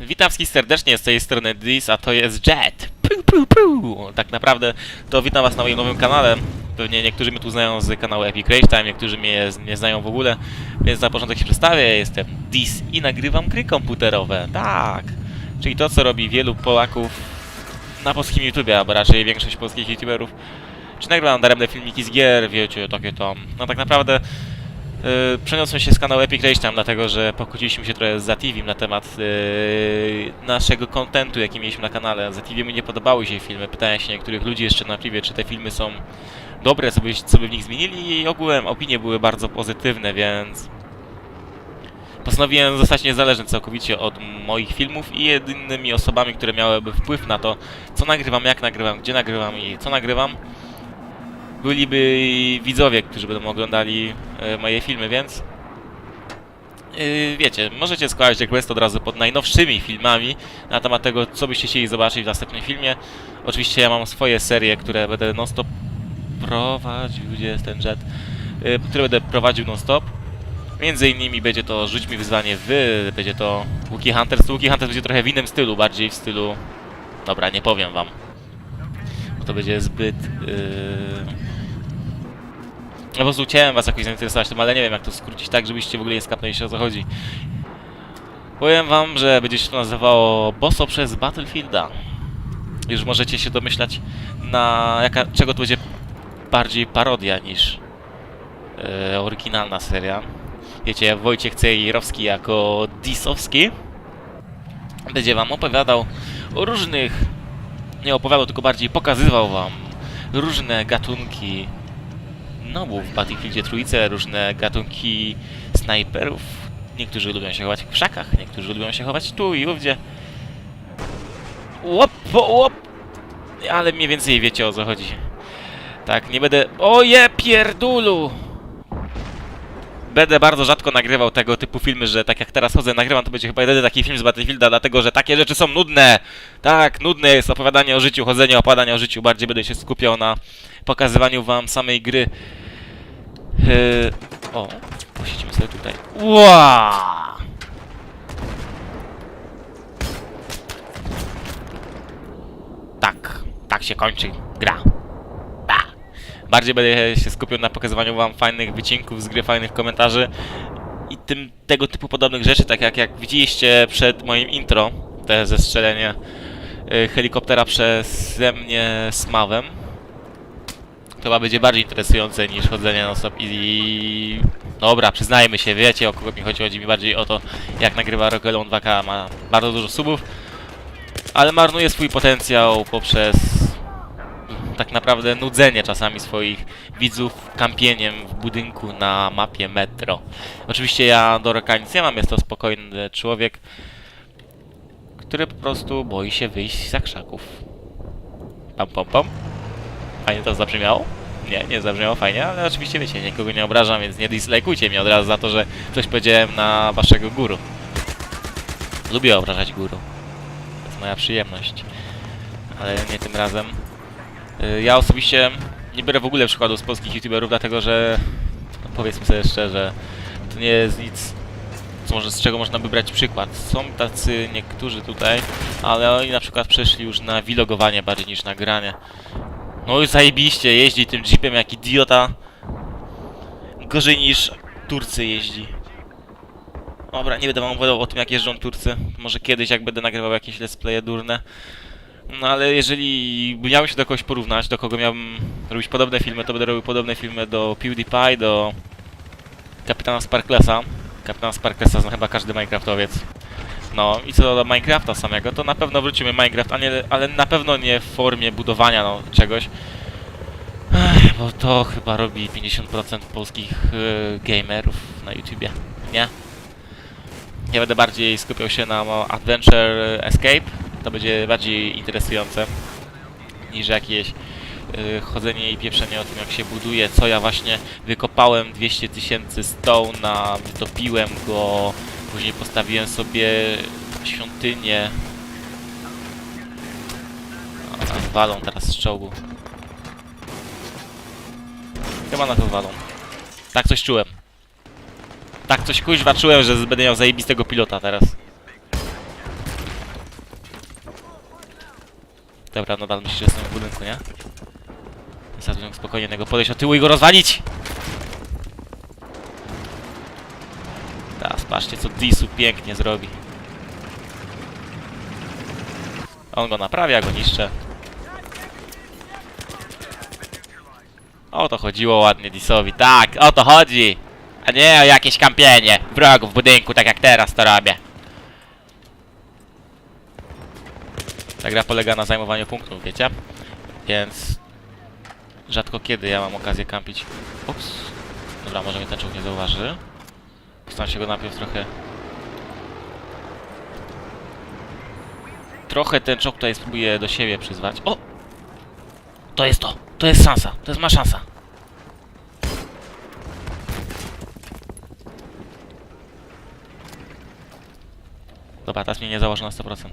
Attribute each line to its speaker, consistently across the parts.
Speaker 1: Witam wszystkich serdecznie z tej strony Dis, a to jest Jet. Pu. Tak naprawdę to witam was na moim nowym kanale. Pewnie niektórzy mnie tu znają z kanału Epic Rage Time, niektórzy mnie nie znają w ogóle, więc na początek się przedstawię. Jestem Dis i nagrywam gry komputerowe. Tak. Czyli to, co robi wielu Polaków na polskim YouTubie, albo raczej większość polskich YouTuberów. Czy nagrywam daremne filmiki z gier, wiecie, takie tam. No tak naprawdę przeniosłem się z kanału Epic Rage Time, dlatego że pokłóciliśmy się trochę z Zativim na temat yy, naszego kontentu, jaki mieliśmy na kanale. Zativiemu nie podobały się filmy. Pytałem się niektórych ludzi jeszcze na privie, czy te filmy są dobre, co by, co by w nich zmienili i ogółem opinie były bardzo pozytywne, więc postanowiłem zostać niezależny całkowicie od moich filmów i jedynymi osobami, które miałyby wpływ na to, co nagrywam, jak nagrywam, gdzie nagrywam i co nagrywam, byliby widzowie, którzy będą oglądali e, moje filmy, więc yy, wiecie, możecie składać request od razu pod najnowszymi filmami na temat tego, co byście chcieli zobaczyć w następnym filmie. Oczywiście ja mam swoje serie, które będę non-stop prowadził, gdzie jest ten jet, yy, które będę prowadził non-stop. Między innymi będzie to Rzuć mi wyzwanie wy, będzie to Wookie Hunters. Wookie Hunters będzie trochę w innym stylu, bardziej w stylu... Dobra, nie powiem wam. Bo to będzie zbyt... Yy... No po prostu chciałem was jakoś zainteresować tym, ale nie wiem jak to skrócić tak, żebyście w ogóle nie skapnęli się o co chodzi. Powiem wam, że będzie się to nazywało Bosso przez Battlefielda. Już możecie się domyślać na jaka, czego to będzie bardziej parodia niż e, oryginalna seria. Wiecie, Wojciech Cejrowski jako Disowski będzie wam opowiadał o różnych, nie opowiadał, tylko bardziej pokazywał wam różne gatunki nobów w Battlefieldzie trójce, różne gatunki snajperów. Niektórzy lubią się chować w krzakach, niektórzy lubią się chować tu i ówdzie. Łop, łop! Ale mniej więcej wiecie o co chodzi. Tak, nie będę... Oje, pierdulu! Będę bardzo rzadko nagrywał tego typu filmy, że tak jak teraz chodzę, nagrywam, to będzie chyba jedyny taki film z Battlefielda, dlatego że takie rzeczy są nudne. Tak, nudne jest opowiadanie o życiu, chodzenie, opowiadanie o życiu. Bardziej będę się skupiał na pokazywaniu wam samej gry. Yy, o, posiedzimy sobie tutaj. Ła! Tak, tak się kończy gra. Ba. Bardziej będę się skupiał na pokazywaniu wam fajnych wycinków z gry, fajnych komentarzy i tym tego typu podobnych rzeczy, tak jak, jak widzieliście przed moim intro, te zestrzelenie yy, helikoptera przeze mnie z Mawem. Chyba będzie bardziej interesujące niż chodzenie na stop i... Dobra, przyznajmy się, wiecie o kogo mi chodzi, chodzi mi bardziej o to, jak nagrywa Rogelon 2K, ma bardzo dużo subów, ale marnuje swój potencjał poprzez tak naprawdę nudzenie czasami swoich widzów kampieniem w budynku na mapie metro. Oczywiście ja do Roka nic nie mam, jest to spokojny człowiek, który po prostu boi się wyjść za krzaków. Pam pam pam. Fajnie to zabrzmiało? Nie, nie zabrzmiało fajnie, ale oczywiście wiecie, nikogo nie obrażam, więc nie dislajkujcie mnie od razu za to, że coś powiedziałem na waszego guru. Lubię obrażać guru. To jest moja przyjemność. Ale nie tym razem. Y, Ja osobiście nie biorę w ogóle przykładu z polskich youtuberów, dlatego że no powiedzmy sobie szczerze, to nie jest nic, co może, z czego można by brać przykład. Są tacy niektórzy tutaj, ale oni na przykład przeszli już na vlogowanie bardziej niż na granie. No i zajebiście, jeździ tym jeepem jak idiota. Gorzej niż Turcy jeździ. Dobra, nie będę wam opowiadał o tym jak jeżdżą Turcy. Może kiedyś jak będę nagrywał jakieś let's playe durne. No ale jeżeli by miałem się do kogoś porównać, do kogo miałbym robić podobne filmy, to będę robił podobne filmy do PewDiePie, do Kapitana Sparklesa. Kapitana Sparklesa zna chyba każdy Minecraftowiec. No i co do Minecrafta samego, to na pewno wrócimy Minecraft, a nie, ale na pewno nie w formie budowania no, czegoś. Ech, bo to chyba robi 50% polskich y, gamerów na YouTubie, nie? Ja będę bardziej skupiał się na Adventure Escape, to będzie bardziej interesujące niż jakieś y, chodzenie i pieprzenie o tym jak się buduje, co ja właśnie wykopałem 200 tysięcy stone'a, wytopiłem go, Później postawiłem sobie świątynię. A walą teraz z czołgu. Chyba na to walą. Tak coś czułem. Tak coś kuźwa czułem, że będę miał zajebistego pilota teraz. Dobra, nadal myślisz, że jestem w budynku, nie? Zaraz spokojnie tego podejść od tyłu i go rozwalić! Patrzcie, co Disu pięknie zrobi. On go naprawia, go niszczę. O to chodziło ładnie Disowi. Tak, o to chodzi! A nie o jakieś kampienie wrogów w budynku, tak jak teraz to robię. Ta gra polega na zajmowaniu punktów, wiecie? Więc rzadko kiedy ja mam okazję kampić. Ups. Dobra, może mnie ten czołg nie zauważy. Postaram się go najpierw trochę... Trochę ten czołg tutaj spróbuję do siebie przyzwać. O! To jest to! To jest szansa! To jest ma szansa! Dobra, teraz mnie nie założę na 100%.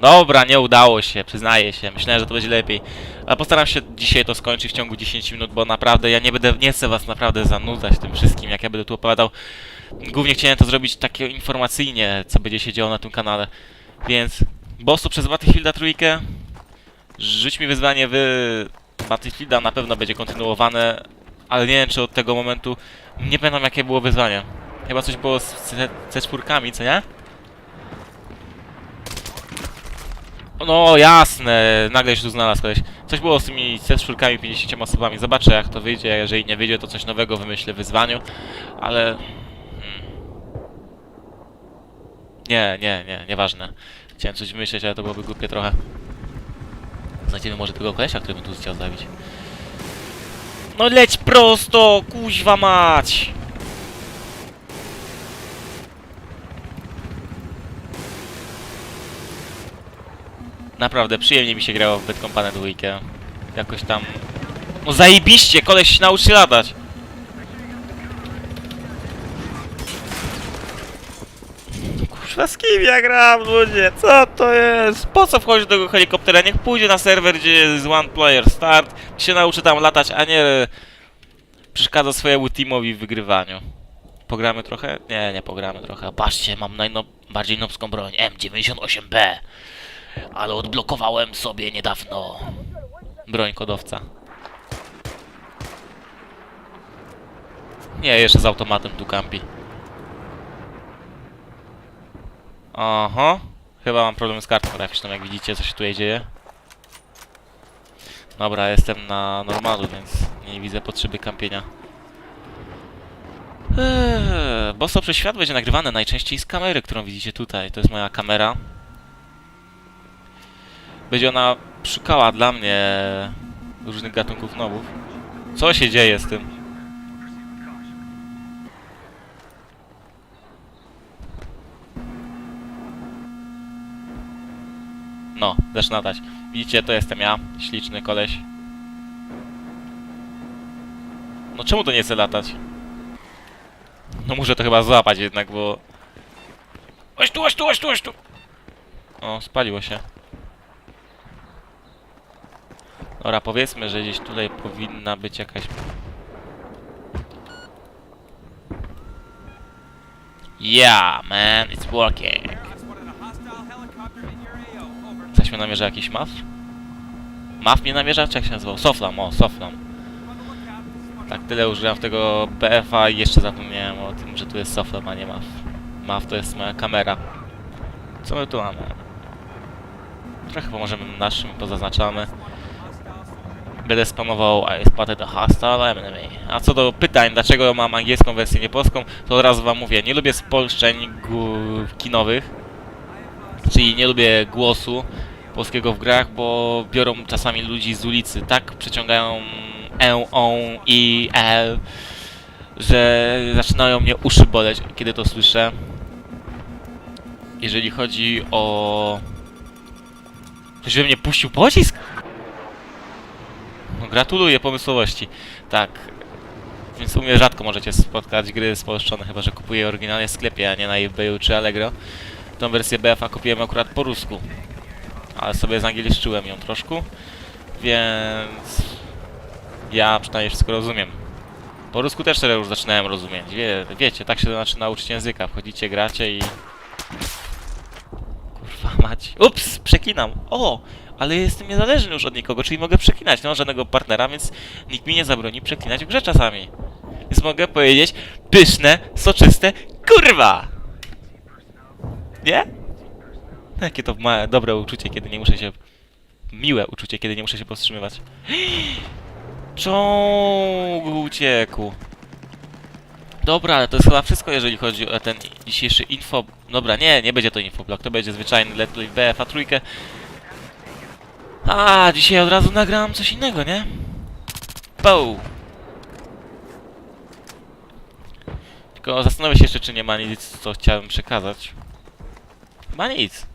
Speaker 1: Dobra, nie udało się, przyznaję się. Myślałem, że to będzie lepiej. Ale postaram się dzisiaj to skończyć w ciągu 10 minut, bo naprawdę ja nie będę, nie chcę was naprawdę zanudzać tym wszystkim, jak ja będę tu opowiadał. Głównie chciałem to zrobić takie informacyjnie, co będzie się działo na tym kanale. Więc, bossu przez Battlefielda trójkę. Rzuć mi wyzwanie wy Battlefielda na pewno będzie kontynuowane, ale nie wiem czy od tego momentu. Nie pamiętam jakie było wyzwanie. Chyba coś było z C- C4, co nie? No jasne, nagle się tu znalazł koleś. Coś było z tymi C4 50 osobami. Zobaczę jak to wyjdzie, jeżeli nie wyjdzie to coś nowego wymyślę w wyzwaniu, ale... Hmm. Nie, nie, nie, nieważne. Chciałem coś wymyśleć, ale to byłoby głupie trochę. Znajdziemy może tego kolesia, który bym tu chciał zabić. No leć prosto, kuźwa mać! Naprawdę, przyjemnie mi się grało w Bad Company. Jakoś tam... No zajebiście, koleś się nauczy latać! Kurwa, z kim ja gram, ludzie? Co to jest? Po co wchodzić do tego helikoptera? Niech pójdzie na serwer, gdzie jest one player start, się nauczy tam latać, a nie przeszkadza swojemu teamowi w wygrywaniu. Pogramy trochę? Nie, nie pogramy trochę. Patrzcie, mam najbardziej nobską broń, M98B. Ale odblokowałem sobie niedawno broń kodowca. Nie, jeszcze z automatem tu kampi. Aha. Chyba mam problem z kartą graficzną, jak widzicie, co się tutaj dzieje. Dobra, jestem na normalu, więc nie widzę potrzeby kampienia. Eee, Bosso przez świat będzie nagrywane najczęściej z kamery, którą widzicie tutaj. To jest moja kamera. Będzie ona szukała dla mnie różnych gatunków nowów. Co się dzieje z tym? No, zaczyna latać. Widzicie, to jestem ja, śliczny koleś. No czemu to nie chce latać? No muszę to chyba złapać jednak, bo... Oś tu, oś tu, oś tu, oś tu! O, spaliło się. Dobra, powiedzmy, że gdzieś tutaj powinna być jakaś... Yeah, man, it's working. Coś mnie namierza jakiś maf? Maf mnie namierza? Czy jak się nazywał? Soflam, o, Soflam. Tak, tyle użyłem tego BF-a i jeszcze zapomniałem o tym, że tu jest Soflam, a nie maf. Maf to jest moja kamera. Co my tu mamy? Trochę pomożemy naszym, pozaznaczamy. Będę spamował I spotted a hostile enemy. A co do pytań, dlaczego mam angielską wersję, nie polską, to od razu wam mówię, nie lubię spolszczeń kinowych, czyli nie lubię głosu polskiego w grach, bo biorą czasami ludzi z ulicy, tak przeciągają e, on i l, że zaczynają mnie uszy boleć, kiedy to słyszę. Jeżeli chodzi o... Ktoś we mnie puścił pocisk? Gratuluję pomysłowości. Tak. Więc u mnie rzadko możecie spotkać gry spolszczone, chyba że kupuję oryginalnie w sklepie, a nie na eBayu czy Allegro. Tą wersję BFA kupiłem akurat po rusku. Ale sobie zangielszczyłem ją troszkę. Więc... Ja przynajmniej wszystko rozumiem. Po rusku też teraz już zaczynałem rozumieć. Wie, wiecie, tak się zaczyna nauczyć języka. Wchodzicie, gracie i... Kurwa mać. Ups, przeklinam. O, ale jestem niezależny już od nikogo, czyli mogę przeklinać. Nie mam żadnego partnera, więc nikt mi nie zabroni przeklinać w grze czasami. Więc mogę powiedzieć pyszne, soczyste kurwa! Nie? Jakie to ma dobre uczucie, kiedy nie muszę się... Miłe uczucie, kiedy nie muszę się powstrzymywać. Czołg uciekł. Dobra, ale to jest chyba wszystko, jeżeli chodzi o ten dzisiejszy info... Dobra, nie, nie będzie to infoblog, to będzie zwyczajny Let's Play BFA trójkę. A, dzisiaj od razu nagram coś innego, nie? Bow. Tylko zastanowię się jeszcze, czy nie ma nic, co chciałem przekazać. Chyba nic.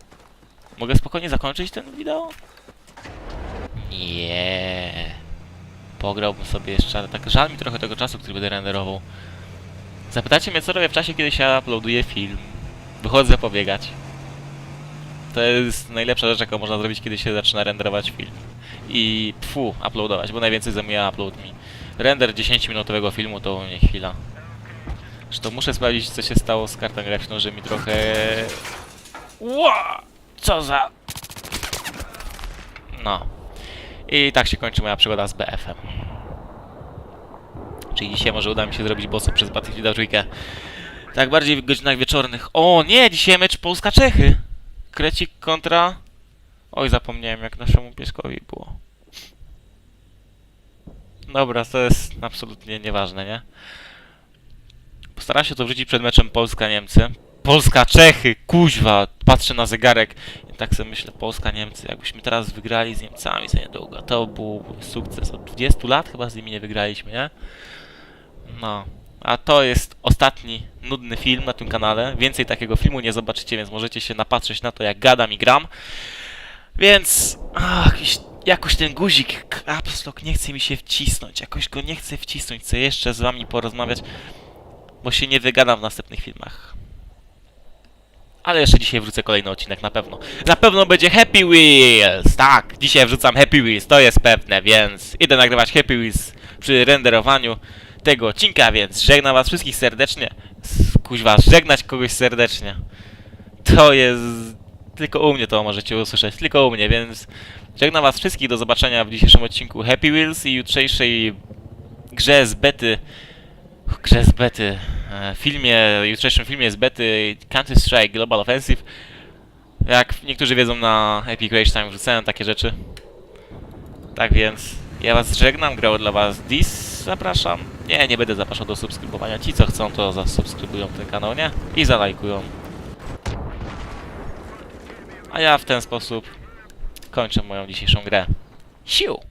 Speaker 1: Mogę spokojnie zakończyć ten wideo? Nie. Pograłbym sobie jeszcze, ale tak żal mi trochę tego czasu, który będę renderował. Zapytacie mnie, co robię w czasie, kiedy się uploaduje film. Wychodzę pobiegać. To jest najlepsza rzecz, jaką można zrobić, kiedy się zaczyna renderować film. I pfu, uploadować, bo najwięcej zajmuje upload mi. Render 10-minutowego filmu to nie chwila. Zresztą muszę sprawdzić, co się stało z kartą graficzną, że mi trochę... Ła! Co za... No. I tak się kończy moja przygoda z BF-em. Czyli dzisiaj może uda mi się zrobić bossa przez Battlefielda trójkę. Tak bardziej w godzinach wieczornych. O nie, dzisiaj mecz Polska-Czechy. Krecik kontra... Oj, zapomniałem jak naszemu pieskowi było. Dobra, to jest absolutnie nieważne, nie? Postaram się to wrzucić przed meczem Polska-Niemcy. Polska-Czechy, kuźwa! Patrzę na zegarek i tak sobie myślę, Polska-Niemcy. Jakbyśmy teraz wygrali z Niemcami za niedługo, to byłby sukces. Od 20 lat chyba z nimi nie wygraliśmy, nie? No. A to jest ostatni nudny film na tym kanale. Więcej takiego filmu nie zobaczycie, więc możecie się napatrzeć na to, jak gadam i gram. Więc... Ach, jakoś ten guzik Caps Lock nie chce mi się wcisnąć. Jakoś go nie chcę wcisnąć. Chcę jeszcze z wami porozmawiać, bo się nie wygadam w następnych filmach. Ale jeszcze dzisiaj wrzucę kolejny odcinek na pewno. Na pewno będzie Happy Wheels! Tak, dzisiaj wrzucam Happy Wheels, to jest pewne, więc idę nagrywać Happy Wheels przy renderowaniu tego odcinka, więc żegnam was wszystkich serdecznie. Kuźwa, żegnać kogoś serdecznie. To jest... Tylko u mnie to możecie usłyszeć, tylko u mnie, więc żegnam was wszystkich, do zobaczenia w dzisiejszym odcinku Happy Wheels i jutrzejszej grze z bety grze z bety, e, filmie, jutrzejszym filmie z bety Counter Strike Global Offensive. Jak niektórzy wiedzą, na Epic Rage Time wrzucałem takie rzeczy. Tak więc, ja was żegnam, grał dla was Dis, zapraszam. Nie, nie będę zapraszał do subskrybowania. Ci, co chcą, to zasubskrybują ten kanał, nie? I zalajkują. A ja w ten sposób kończę moją dzisiejszą grę. Siu!